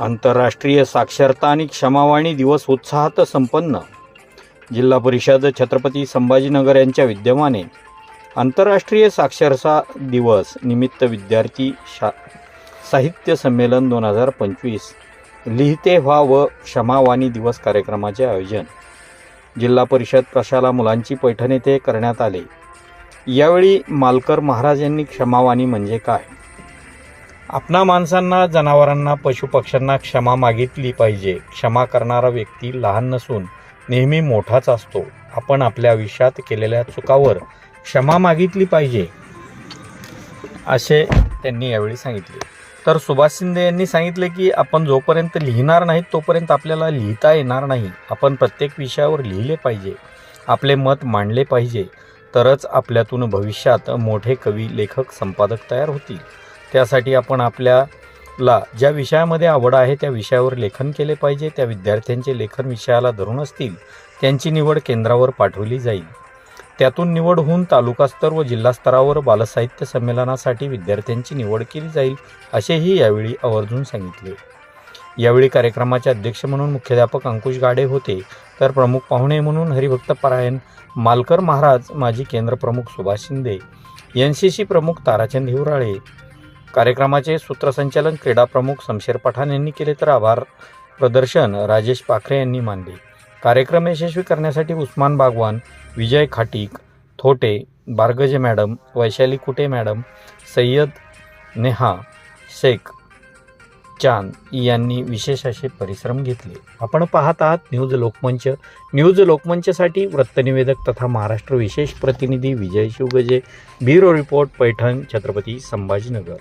आंतरराष्ट्रीय साक्षरता आणि क्षमावाणी दिवस उत्साहात संपन्न. जिल्हा परिषद छत्रपती संभाजीनगर यांच्या विद्यमाने आंतरराष्ट्रीय साक्षरता दिवस निमित्त विद्यार्थी शा साहित्य संमेलन दोन हजार पंचवीस लिहिते व्हा व क्षमावाणी दिवस कार्यक्रमाचे आयोजन. जिल्हा परिषद प्रशाला मुलांची पैठण येथे करण्यात आले? यावेळी मालकर महाराज यांनी क्षमावाणी म्हणजे काय? आपणा माणसांना जनावरांना पशुपक्ष्यांना क्षमा मागितली पाहिजे. क्षमा करणारा व्यक्ती लहान नसून नेहमी मोठाच असतो. आपण आपल्या आयुष्यात केलेल्या चुकावर क्षमा मागितली पाहिजे असे त्यांनी यावेळी सांगितले. तर सुभाष शिंदे यांनी सांगितले की आपण जोपर्यंत लिहिणार नाहीत तोपर्यंत आपल्याला लिहिता येणार नाही. आपण प्रत्येक विषयावर लिहिले पाहिजे आपले मत मांडले पाहिजे. तरच आपल्यातून भविष्यात मोठे कवी लेखक संपादक तयार होतील. त्यासाठी आपण आपल्याला ज्या विषयामध्ये आवड आहे त्या विषयावर लेखन केले पाहिजे त्या विद्यार्थ्यांचे लेखन विषयाला धरून असतील त्यांची निवड केंद्रावर पाठवली जाईल. त्यातून निवड होऊन तालुकास्तर व जिल्हास्तरावर बालसाहित्य संमेलनासाठी विद्यार्थ्यांची निवड केली जाईल असेही यावेळी आवर्जून सांगितले. यावेळी कार्यक्रमाचे अध्यक्ष म्हणून मुख्याध्यापक अंकुश गाडे होते तर प्रमुख पाहुणे म्हणून हरिभक्त परायण मालकर महाराज माजी केंद्र प्रमुख Subhash Shinde N C C प्रमुख ताराचंद हिवराळे कार्यक्रमाचे सूत्रसंचालन क्रीडा प्रमुख शमशेर पठाण यांनी केले तर आभार. प्रदर्शन राजेश पाखरे यांनी मानले कार्यक्रम यशस्वी करण्यासाठी उस्मान बागवान विजय खाटीक थोटे बार्गजे मॅडम वैशाली कुटे मॅडम सय्यद नेहा शेख चांद यांनी विशेष असे परिश्रम घेतले. आपण पाहत आहात न्यूज लोकमंच. न्यूज लोकमंचसाठी वृत्तनिवेदक तथा महाराष्ट्र विशेष प्रतिनिधी Vijay Shivgaje. Bureau report Paithan Chhatrapati Sambhajinagar.